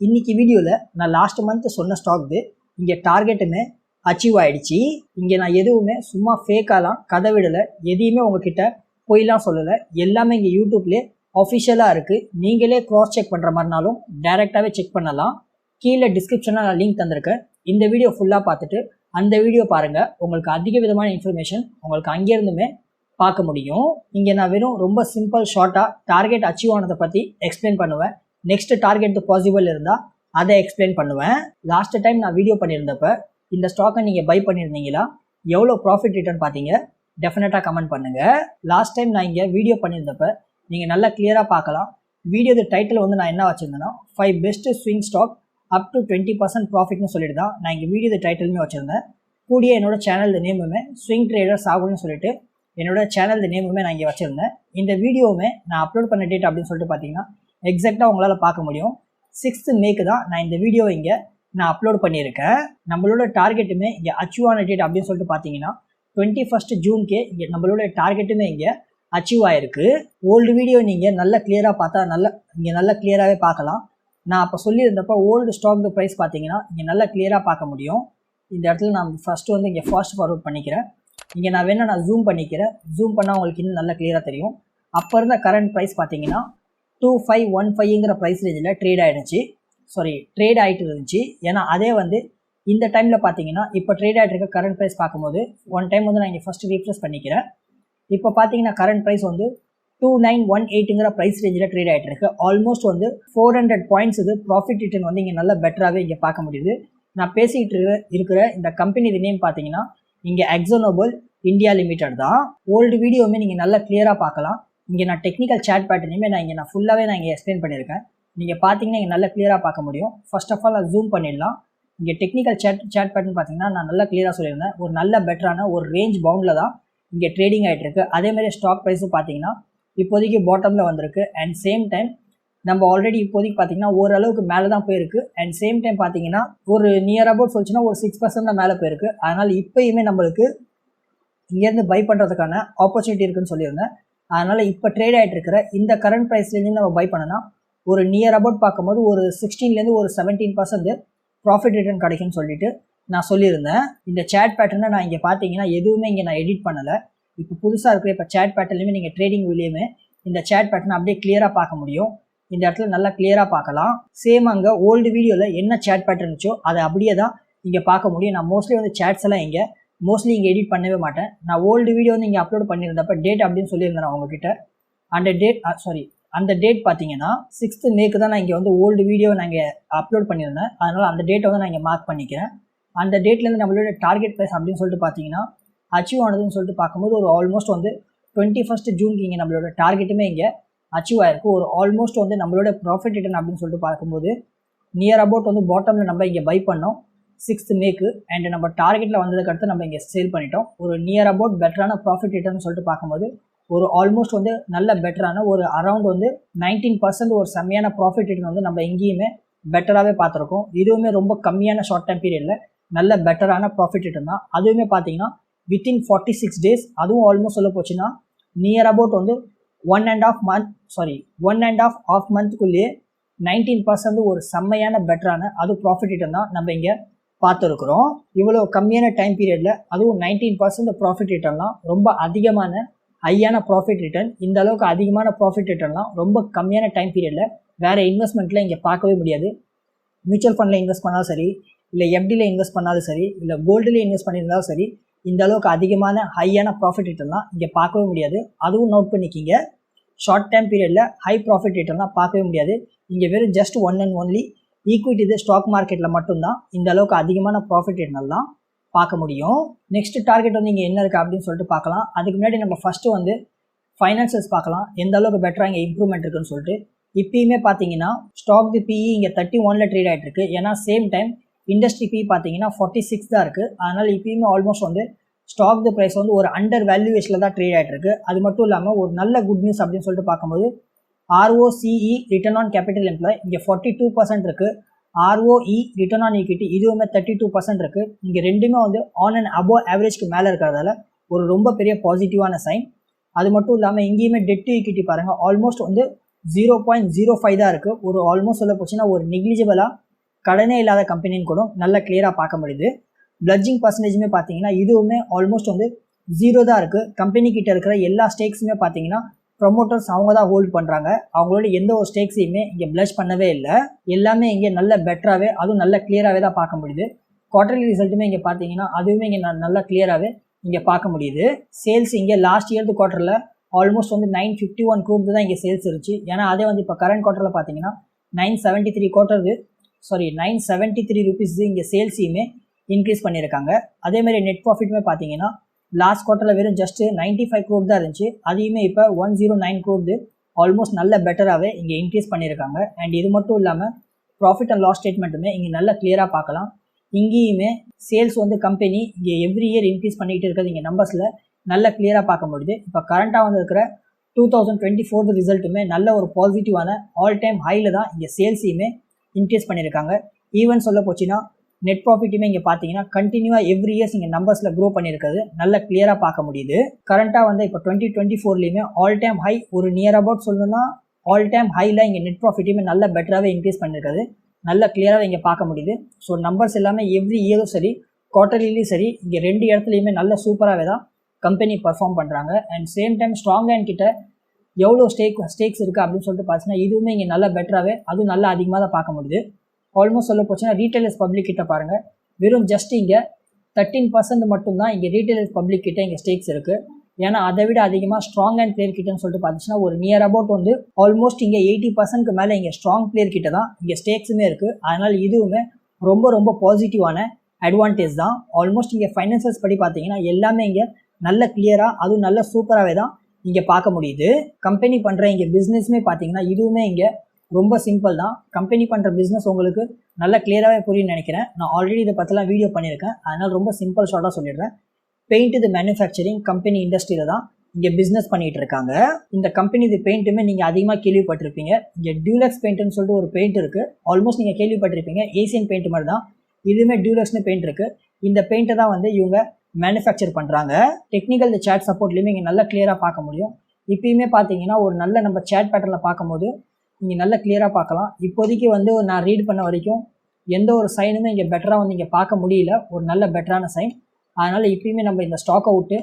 இன்னைக்கு வீடியோவில் நான் லாஸ்ட் மந்த் சொன்ன ஸ்டாக்து இங்கே டார்கெட்டுமே அச்சீவ் ஆகிடுச்சு இங்கே நான் எதுவுமே சும்மா ஃபேக்காலாம் கதை விடலை. எதையுமே உங்ககிட்ட பொய்லாம் சொல்லலை. எல்லாமே இங்கே யூடியூப்லேயே அஃபிஷியலாக இருக்குது நீங்களே க்ராஸ் செக் பண்ணுற மாதிரினாலும் டைரெக்டாகவே செக் பண்ணலாம். கீழே டிஸ்கிரிப்ஷனில் நான் லிங்க் தந்திருக்கேன். இந்த வீடியோ ஃபுல்லாக பார்த்துட்டு அந்த வீடியோ பாருங்கள் உங்களுக்கு அதிக விதமான இன்ஃபர்மேஷன் உங்களுக்கு அங்கேருந்துமே பார்க்க முடியும். இங்கே நான் வெறும் ரொம்ப சிம்பிள் ஷார்ட்டாக டார்கெட் அச்சீவ் ஆனதை பற்றி எக்ஸ்பிளைன் பண்ணுவேன். நெக்ஸ்ட் டார்கெட் பாசிபிள் இருந்தால் அதை எக்ஸ்பிளைன் பண்ணுவேன். லாஸ்ட் டைம் நான் வீடியோ பண்ணியிருந்தப்ப இந்த ஸ்டாக்கை நீங்கள் பை பண்ணியிருந்தீங்களா எவ்வளோ ப்ராஃபிட் ரிட்டர்ன் பார்த்தீங்க டெஃபினட்டாக கமெண்ட் பண்ணுங்கள் லாஸ்ட் டைம் நான் இங்கே வீடியோ பண்ணியிருந்தப்ப நீங்கள் நல்லா கிளியராக பார்க்கலாம். வீடியோ டைட்டில் வந்து நான் என்ன வச்சுருந்தேன்னா five best swing stock up to twenty percent ப்ராஃபிட்னு சொல்லிட்டு தான் நான் இங்கே வீடியோ டைட்டிலுமே வச்சுருந்தேன். கூடிய என்னோட சேனல் நேமுமே ஸ்விங் ட்ரேடர்ஸ் ஆகும்னு சொல்லிட்டு என்னோட சேனல் நேமுமே நான் இங்கே வச்சுருந்தேன். இந்த வீடியோவுமே நான் அப்லோட் பண்ண டேட் அப்படின்னு சொல்லிட்டு பார்த்தீங்கன்னா எக்ஸாக்டாக உங்களால் பார்க்க முடியும். சிக்ஸ்த்து மேக்கு தான் நான் இந்த வீடியோ இங்கே நான் அப்லோட் பண்ணியிருக்கேன். நம்மளோட டார்கெட்டுமே இங்கே அச்சீவ் ஆன டேட் அப்படின்னு சொல்லிட்டு பார்த்தீங்கன்னா டுவெண்ட்டி ஃபஸ்ட் ஜூன்க்கே இங்கே நம்மளோட டார்கெட்டுமே இங்கே அச்சீவ் ஆகிருக்கு ஓல்டு வீடியோ நீங்கள் நல்லா கிளியராக பார்த்தா நல்லா இங்கே நல்லா கிளியராகவே பார்க்கலாம். நான் அப்போ சொல்லியிருந்தப்போ ஓல்டு ஸ்டாக் ப்ரைஸ் பார்த்தீங்கன்னா இங்கே நல்லா கிளியராக பார்க்க முடியும். இந்த இடத்துல நான் ஃபஸ்ட்டு வந்து இங்கே ஃபாஸ்ட் ஃபார்வர்ட் பண்ணிக்கிறேன். இங்கே நான் வேணால் நான் ஜூம் பண்ணிக்கிறேன். ஜூம் பண்ணால் உங்களுக்கு இன்னும் நல்லா கிளியராக தெரியும். அப்போ இருந்த கரண்ட் ப்ரைஸ் பார்த்தீங்கன்னா டூ ஃபைவ் ஒன் ஃபைவ்ங்கிற ப்ரைஸ் ரேஞ்சில் ட்ரேட் ஆகிடுச்சு சாரி ட்ரேட் ஆகிட்டு இருந்துச்சு. ஏன்னா அதே வந்து இந்த டைமில் பார்த்தீங்கன்னா இப்போ ட்ரேட் ஆகிட்டு இருக்க கரண்ட் ப்ரைஸ் பார்க்கும்போது ஒன் டைம் வந்து நான் இங்கே ஃபஸ்ட்டு ரீஃப்ரெஷ் பண்ணிக்கிறேன். இப்போ பார்த்தீங்கன்னா கரண்ட் ப்ரைஸ் வந்து டூ நைன் ஒன் எயிட்டுங்கிற ப்ரைஸ் ரேஞ்சில் ட்ரேட் ஆகிட்டு இருக்கு. ஆல்மோஸ்ட் வந்து ஃபோர் ஹண்ட்ரட் பாயிண்ட்ஸ் இது ப்ராஃபிட் ரிட்டர்ன் வந்து இங்கே நல்லா பெட்டராகவே இங்கே பார்க்க முடியுது. நான் பேசிக்கிட்டு இருக்கிற இந்த கம்பெனி இது நேம் பார்த்தீங்கன்னா இங்கே எக்ஸோனோபல் இந்தியா லிமிடெட் தான். ஓல்டு வீடியோவுமே நீங்கள் நல்லா கிளியராக பார்க்கலாம். இங்கே நான் டெக்னிக்கல் சேட் பேட்டர்னையுமே நான் இங்கே நான் ஃபுல்லாகவே நான் இங்கே எக்ஸ்பிளைன் பண்ணியிருக்கேன். நீங்கள் பார்த்தீங்கன்னா இங்கே நல்லா கிளியராக பார்க்க முடியும். ஃபர்ஸ்ட் ஆஃப் ஆல் ஜூம் பண்ணிடலாம். இங்கே டெக்னிக்கல் சேட் சேட் பேட்டர்ன் பார்த்தீங்கன்னா நான் நல்லா கிளியராக சொல்லியிருந்தேன். ஒரு நல்ல பெட்டரான ஒரு ரேஞ்ச் பவுண்டில் தான் இங்கே ட்ரேடிங் ஆகிட்டு இருக்கு அதே ஸ்டாக் ப்ரைஸும் பார்த்தீங்கன்னா இப்போதைக்கு பாட்டமில் வந்திருக்கு. அண்ட் சேம் டைம் நம்ம ஆல்ரெடி இப்போதைக்கு பார்த்தீங்கன்னா ஓரளவுக்கு மேலே தான் போயிருக்கு. அண்ட் சேம் டைம் பார்த்தீங்கன்னா ஒரு நியர் அபவுட் சொல்லிச்சுன்னா ஒரு சிக்ஸ் பர்சன்ட் தான் மேலே போயிருக்கு. அதனால் இப்போயுமே நம்மளுக்கு இங்கேருந்து பை பண்ணுறதுக்கான ஆப்பர்ச்சுனிட்டி இருக்குன்னு சொல்லியிருந்தேன். அதனால் இப்போ ட்ரேட் ஆகிட்டு இருக்கிற இந்த கரண்ட் ப்ரைஸ்லேருந்து நம்ம பை பண்ணனா ஒரு நியர் அபவுட் பார்க்கும்போது ஒரு சிக்ஸ்டீன்லேருந்து ஒரு செவன்டீன் பர்சன்ட் ப்ராஃபிட் ரிட்டர்ன் கிடைக்கும்னு சொல்லிட்டு நான் சொல்லியிருந்தேன். இந்த சேட் பேட்டர்னை நான் இங்கே பார்த்தீங்கன்னா எதுவுமே இங்கே நான் எடிட் பண்ணலை. இப்போ புதுசாக இருக்கிற இப்போ சேட் பேட்டர்லையுமே நீங்கள் ட்ரேடிங் விலையுமே இந்த சேட் பேட்டர்னை அப்படியே கிளியராக பார்க்க முடியும். இந்த இடத்துல நல்லா கிளியராக பார்க்கலாம். சேம் அங்கே ஓல்டு வீடியோவில் என்ன சேட் பேட்டர்ன் இருந்துச்சோ அதை அப்படியே தான் இங்கே பார்க்க முடியும். நான் மோஸ்ட்லி வந்து சேட்ஸ் எல்லாம் இங்கே மோஸ்ட்லி இங்கே எடிட் பண்ணவே மாட்டேன். நான் ஓல்டு வீடியோ வந்து இங்கே அப்லோட் பண்ணியிருந்தப்ப டேட் அப்படின்னு சொல்லியிருந்தேன் நான் உங்ககிட்ட. அந்த டேட் சாரி அந்த டேட் பார்த்தீங்கன்னா சிக்ஸ்த்து மேக்கு தான் நான் இங்கே வந்து ஓல்டு வீடியோ நான் இங்கே அப்லோட் பண்ணியிருந்தேன். அதனால் அந்த டேட்டை வந்து நான் இங்கே மார்க் பண்ணிக்கிறேன். அந்த டேட்லேருந்து நம்மளோட டார்கெட் ப்ரைஸ் அப்படின்னு சொல்லிட்டு பார்த்தீங்கன்னா அச்சீவ் ஆனதுன்னு சொல்லிட்டு பார்க்கும்போது ஒரு ஆல்மோஸ்ட் வந்து டுவெண்ட்டி ஃபஸ்ட் ஜூனுக்கு இங்கே நம்மளோட டார்கெட்டுமே இங்கே அச்சீவ் ஆயிருக்கு. ஒரு ஆல்மோஸ்ட் வந்து நம்மளோட ப்ராஃபிட் ரிட்டர்ன் அப்படின்னு சொல்லிட்டு பார்க்கும்போது நியர் அபவுட் வந்து பாட்டமில் நம்ம இங்கே பை பண்ணோம். சிக்ஸ்த் மேக்கு அண்ட் நம்ம டார்கெட்டில் வந்ததுக்கு அடுத்து நம்ம இங்கே சேல் பண்ணிட்டோம். ஒரு நியர் அபவுட் பெட்டரான ப்ராஃபிட் ரிட்டர்ன் சொல்லிட்டு பார்க்கும்போது ஒரு ஆல்மோஸ்ட் வந்து நல்ல பெட்டரான ஒரு அரௌண்ட் வந்து நைன்டீன் பர்சன்ட் ஒரு செம்மையான ப்ராஃபிட் ரிட்டர்ன் வந்து நம்ம எங்கேயுமே பெட்டராகவே பார்த்துருக்கோம். இதுவுமே ரொம்ப கம்மியான ஷார்ட் டைம் பீரியடில் நல்ல பெட்டரான ப்ராஃபிட் ரிட்டர்ன் தான். அதுவுமே பார்த்தீங்கன்னா வித்தின் ஃபார்ட்டி சிக்ஸ் டேஸ் அதுவும் ஆல்மோஸ்ட் சொல்ல போச்சுன்னா நியர் அபவுட் வந்து one and half month sorry one and half half மந்த்துக்குள்ளேயே nineteen percent ஒரு செம்மையான பெட்டரான அது ப்ராஃபிட் ரிட்டர்ன் தான். நம்ம இங்கே பார்த்துருக்குறோம். இவ்வளோ கம்மியான டைம் பீரியடில் அதுவும் நைன்டீன் பர்சன்ட் ப்ராஃபிட் ரிட்டர்ன்லாம் ரொம்ப அதிகமான ஹையான ப்ராஃபிட் ரிட்டர்ன் இந்த அளவுக்கு அதிகமான ப்ராஃபிட் ரிட்டர்ன்லாம் ரொம்ப கம்மியான டைம் பீரியடில் வேறு இன்வெஸ்ட்மெண்ட்டில் இங்கே பார்க்கவே முடியாது. மியூச்சுவல் ஃபண்டில் இன்வெஸ்ட் பண்ணாலும் சரி இல்லை எஃப்டியில் இன்வெஸ்ட் பண்ணாலும் சரி இல்லை கோல்டில் இன்வெஸ்ட் பண்ணியிருந்தாலும் சரி இந்த அளவுக்கு அதிகமான ஹையான ப்ராஃபிட் ரிட்டர்ன்லாம் இங்கே பார்க்கவே முடியாது. அதுவும் நோட் பண்ணிக்கிங்க. ஷார்ட் டைம் பீரியடில் ஹை ப்ராஃபிட் ரிட்டர்ன்லாம் பார்க்கவே முடியாது. இங்கே வெறும் just one and only equity இது ஸ்டாக் மார்க்கெட்டில் மட்டும்தான். இந்த அளவுக்கு அதிகமான ப்ராஃபிட் ரிட்டர்ன் தான் பார்க்க முடியும். நெக்ஸ்ட் டார்கெட் வந்து இங்கே என்ன இருக்குது அப்படின்னு சொல்லிட்டு பார்க்கலாம். அதுக்கு முன்னாடி நம்ம ஃபஸ்ட்டு வந்து ஃபைனான்சஸ் பார்க்கலாம். எந்த அளவுக்கு பெட்டராக இங்கே இம்ப்ரூவ்மெண்ட் இருக்குன்னு சொல்லிட்டு. இப்பயுமே பார்த்தீங்கன்னா ஸ்டாக் தி பிஇ இங்கே தேர்ட்டி ஒனில் ட்ரேட் ஆகிட்டு இருக்கு. ஏன்னா சேம் டைம் இண்டஸ்ட்ரி பி பார்த்தீங்கன்னா ஃபார்ட்டி சிக்ஸ் தான் இருக்குது அதனால் இப்பயுமே ஆல்மோஸ்ட் வந்து ஸ்டாக் தி ப்ரைஸ் வந்து ஒரு அண்டர் வேல்யூவேஷனில் தான் ட்ரேட் ஆகிட்டு இருக்கு. அது மட்டும் இல்லாமல் ஒரு நல்ல குட் நியூஸ் அப்படின்னு சொல்லிட்டு பார்க்கும்போது ROCE return on capital employ இங்கே ஃபார்ட்டி டூ பர்சன்ட் இருக்குது ஆர்ஓஇ ரிட்டர்ன் ஆன் ஈக்விட்டி இதுவுமே தேர்ட்டி டூ பர்சன்ட் இருக்குது இங்கே ரெண்டுமே வந்து ஆன் அண்ட் அபோவ் ஆவரேஜ்க்கு மேலே இருக்கிறதால ஒரு ரொம்ப பெரிய பாசிட்டிவான சைன் அது மட்டும் இல்லாமல் இங்கேயுமே டெட் டு ஈக்விட்டி பாருங்கள் ஆல்மோஸ்ட் வந்து ஜீரோ பாயிண்ட் ஜீரோ ஃபைவ் தான் இருக்குது ஒரு ஆல்மோஸ்ட் சொல்ல போச்சுன்னா ஒரு நெக்லிஜிபிளாக கடனே இல்லாத கம்பெனின்னு கூட நல்லா கிளியராக பார்க்க முடியுது. பிளட்ஜிங் பர்சன்டேஜுமே பார்த்தீங்கன்னா இதுவுமே ஆல்மோஸ்ட் வந்து ஜீரோ தான் இருக்குது கம்பெனி கிட்ட இருக்கிற எல்லா ஸ்டேக்ஸுமே பார்த்தீங்கன்னா ப்ரொமோட்டர்ஸ் அவங்க தான் ஹோல்ட் பண்ணுறாங்க அவங்களோட எந்த ஒரு ஸ்டேக்ஸையுமே இங்கே பிளஷ் பண்ணவே இல்லை. எல்லாமே இங்கே நல்ல பெட்டராகவே அதுவும் நல்ல கிளியராகவே தான் பார்க்க முடியுது. குவார்டர்லி ரிசல்ட்டுமே இங்கே பார்த்தீங்கன்னா அதுவுமே இங்கே நல்லா கிளியராகவே இங்கே பார்க்க முடியுது. சேல்ஸ் இங்கே லாஸ்ட் இயர்த்து குவார்ட்டரில் ஆல்மோஸ்ட் வந்து நைன் ஃபிஃப்டி ஒன் குரூப் தான் இங்கே சேல்ஸ் இருந்துச்சு. ஏன்னா அதே வந்து இப்போ கரண்ட் குவார்ட்டரில் பார்த்தீங்கன்னா nine seventy three குவார்ட்டருக்கு sorry nine seventy three rupees இங்கே சேல்ஸையுமே இன்க்ரீஸ் பண்ணியிருக்காங்க. அதேமாதிரி நெட் ப்ராஃபிட்டுமே பார்த்தீங்கன்னா லாஸ்ட் குவார்ட்டரில் வெறும் ஜஸ்ட்டு நைன்ட்டி ஃபைவ் க்ரோட் தான் இருந்துச்சு. அதையுமே இப்போ one zero nine crore almost நல்ல பெட்டராகவே இங்கே இன்க்ரீஸ் பண்ணியிருக்காங்க அண்ட் இது மட்டும் இல்லாமல் ப்ராஃபிட் அண்ட் லாஸ் ஸ்டேட்மெண்ட்டுமே இங்கே நல்லா கிளியராக பார்க்கலாம். இங்கேயுமே சேல்ஸ் வந்து கம்பெனி இங்கே எவ்ரி இயர் இன்க்ரீஸ் பண்ணிகிட்டு இருக்கிறது இங்கே நம்பர்ஸில் நல்ல கிளியராக பார்க்க முடியுது. இப்போ கரண்ட்டாக வந்து இருக்கிற டூ தௌசண்ட் டுவெண்ட்டி ஃபோர்த் ரிசல்ட்டுமே நல்ல ஒரு பாசிட்டிவான ஆல் டைம் ஹையில் தான் இங்கே சேல்ஸையுமே இன்க்ரீஸ் பண்ணியிருக்காங்க ஈவன் சொல்ல போச்சுன்னா நெட் ப்ராஃபிட்டுமே இங்கே பார்த்தீங்கன்னா கண்டினியூவாக எவ்ரி இயர்ஸ் இங்கே நம்பர்ஸில் க்ரோ பண்ணியிருக்கிறது. நல்ல கிளியராக பார்க்க முடியுது. கரண்ட்டாக வந்து இப்போ டுவெண்ட்டி டுவெண்ட்டி ஃபோர்லேயுமே ஆல் டைம் ஹை ஒரு நியர் அபவுட் சொல்லணும்னா ஆல் டைம் ஹையில் இங்கே நெட் ப்ராஃபிட்டுமே நல்ல பெட்டராகவே இன்க்ரீஸ் பண்ணியிருக்காது நல்ல கிளியராக இங்கே பார்க்க முடியுது. ஸோ நம்பர்ஸ் எல்லாமே எவ்ரி இயரும் சரி குவார்டர்லிலையும் சரி இங்கே ரெண்டு இடத்துலையுமே நல்ல சூப்பராகவே தான் கம்பெனி பர்ஃபார்ம் பண்ணுறாங்க and same time strong hand கிட்ட எவ்வளோ ஸ்டேக் ஸ்டேக்ஸ் இருக்குது அப்படின்னு சொல்லிட்டு பார்த்தீங்கன்னா இதுவுமே இங்கே நல்லா பெட்டராகவே அதுவும் நல்லா அதிகமாக தான் பார்க்க முடியுது. ஆல்மோஸ்ட் சொல்ல போச்சுன்னா ரீட்டைலர்ஸ் பப்ளிக் கிட்ட பாருங்கள் வெறும் ஜஸ்ட் இங்கே தேர்ட்டீன் பர்சன்ட் மட்டும்தான் இங்கே ரீட்டைலர்ஸ் பப்ளிக் கிட்ட இங்கே ஸ்டேக்ஸ் இருக்குது ஏன்னா அதை விட அதிகமாக ஸ்ட்ராங் அண்ட் பிளேயர் கிட்டன்னு சொல்லிட்டு பார்த்துச்சுன்னா ஒரு நியர் அபவுட் வந்து ஆல்மோஸ்ட் இங்கே எயிட்டி பர்சன்ட்க்கு மேலே இங்கே ஸ்ட்ராங் பிளேயர் கிட்ட தான் இங்கே ஸ்டேக்ஸுமே இருக்குது அதனால் இதுவுமே ரொம்ப ரொம்ப பாசிட்டிவான அட்வான்டேஜ் தான். ஆல்மோஸ்ட் இங்கே ஃபைனான்சஸ் படி பார்த்தீங்கன்னா எல்லாமே இங்கே நல்ல கிளியராக அதுவும் நல்ல சூப்பராகவே தான் இங்கே பார்க்க முடியுது. கம்பெனி பண்ணுற இங்கே பிஸ்னஸுமே பார்த்தீங்கன்னா இதுவுமே இங்கே ரொம்ப சிம்பிள் தான். கம்பெனி பண்ணுற பிஸ்னஸ் உங்களுக்கு நல்லா கிளியராகவே புரியும்னு நினைக்கிறேன். நான் ஆல்ரெடி இதை பற்றிலாம் வீடியோ பண்ணியிருக்கேன். அதனால் ரொம்ப சிம்பிள் ஷார்ட்டாக சொல்லிடுறேன். பெயிண்ட் இது மேனுஃபேக்சரிங் கம்பெனி இண்டஸ்ட்ரியில் தான் இங்கே பிஸ்னஸ் பண்ணிட்டு இருக்காங்க. இந்த கம்பெனி இது பெயிண்ட்டுமே நீங்கள் அதிகமாக கேள்விப்பட்டிருப்பீங்க. இங்கே டியூலக்ஸ் பெயிண்ட்னு சொல்லிட்டு ஒரு பெயிண்ட் இருக்குது ஆல்மோஸ்ட் நீங்கள் கேள்விப்பட்டிருப்பீங்க. ஏசியன் பெயிண்ட் மாதிரி தான். இதுவுமே டியூலக்ஸ்னு பெயிண்ட் இருக்குது இந்த பெயிண்ட்டை தான் வந்து இவங்க மேனுஃபேக்சர் பண்ணுறாங்க டெக்னிக்கல் இந்த சேட் சப்போர்ட்லேயுமே இங்கே நல்லா கிளியராக பார்க்க முடியும். இப்பயுமே பார்த்தீங்கன்னா ஒரு நல்ல நம்ம சேட் பேட்டர்னில் பார்க்கும்போது நீங்கள் நல்லா கிளியராக பார்க்கலாம். இப்போதைக்கு வந்து நான் ரீட் பண்ண வரைக்கும் எந்த ஒரு சைனுமே இங்கே பெட்டராக வந்து இங்கே பார்க்க முடியல. ஒரு நல்ல பெட்டரான சைன் அதனால் இப்பயுமே நம்ம இந்த ஸ்டாக்கை விட்டு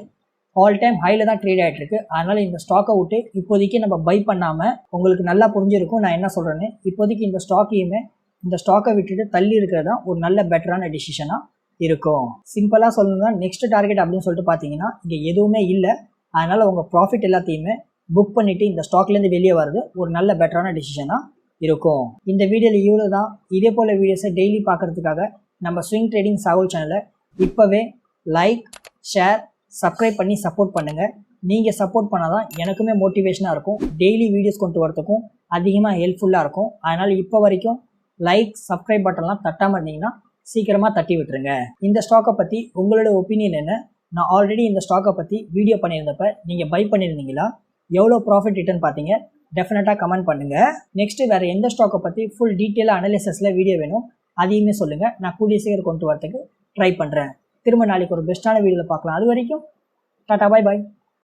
ஆல் டைம் ஹையில் தான் ட்ரேட் ஆகிட்டு இருக்கு. அதனால் இந்த ஸ்டாக்கை விட்டு இப்போதைக்கு நம்ம பை பண்ணாமல் உங்களுக்கு நல்லா புரிஞ்சிருக்கும் நான் என்ன சொல்கிறேன்னு இப்போதைக்கு இந்த ஸ்டாக்கையுமே இந்த ஸ்டாக்கை விட்டுட்டு தள்ளி இருக்கிறது தான் ஒரு நல்ல பெட்டரான டிசிஷனாக இருக்கும். சிம்பிளாக சொல்லணும்னா நெக்ஸ்ட் டார்கெட் அப்படின்னு சொல்லிட்டு பார்த்தீங்கன்னா இங்கே எதுவுமே இல்லை. அதனால் உங்கள் ப்ராஃபிட் எல்லாத்தையுமே புக் பண்ணிவிட்டு இந்த ஸ்டாக்லேருந்து வெளியே வர்றது ஒரு நல்ல பெட்டரான டிசிஷனாக இருக்கும். இந்த வீடியோவில் இவ்வளோ தான். இதே போல் வீடியோஸை டெய்லி பார்க்குறதுக்காக நம்ம ஸ்விங் ட்ரேடிங் சாகுல் சேனலை இப்போவே லைக் ஷேர் சப்ஸ்கிரைப் பண்ணி சப்போர்ட் பண்ணுங்கள் நீங்கள் சப்போர்ட் பண்ணால் தான் எனக்குமே மோட்டிவேஷனாக இருக்கும். டெய்லி வீடியோஸ் கொண்டு வரதுக்கும் அதிகமாக ஹெல்ப்ஃபுல்லாக இருக்கும். அதனால் இப்போ வரைக்கும் லைக் சப்ஸ்கிரைப் பட்டன்லாம் தட்டாமல் இருந்தீங்கன்னா சீக்கிரமாக தட்டி விட்டுருங்க. இந்த ஸ்டாக்கை பற்றி உங்களோட ஒப்பீனியன் என்ன? நான் ஆல்ரெடி இந்த ஸ்டாக்கை பற்றி வீடியோ பண்ணியிருந்தப்ப நீங்கள் பை பண்ணியிருந்தீங்களா? எவ்வளோ ப்ராஃபிட் ரிட்டர்ன் பார்த்தீங்க? டெஃபினட்டாக கமெண்ட் பண்ணுங்கள் நெக்ஸ்ட்டு வேறு எந்த ஸ்டாக்கை பற்றி ஃபுல் டீட்டெயிலாக அனலிசஸில் வீடியோ வேணும் அதையுமே சொல்லுங்கள் நான் கூடிய சீக்கிரம் கொண்டு வரதுக்கு ட்ரை பண்ணுறேன் திரும்ப நாளைக்கு ஒரு பெஸ்ட்டான வீடியோவில் பார்க்கலாம். அது வரைக்கும் டாட்டா பாய் பாய்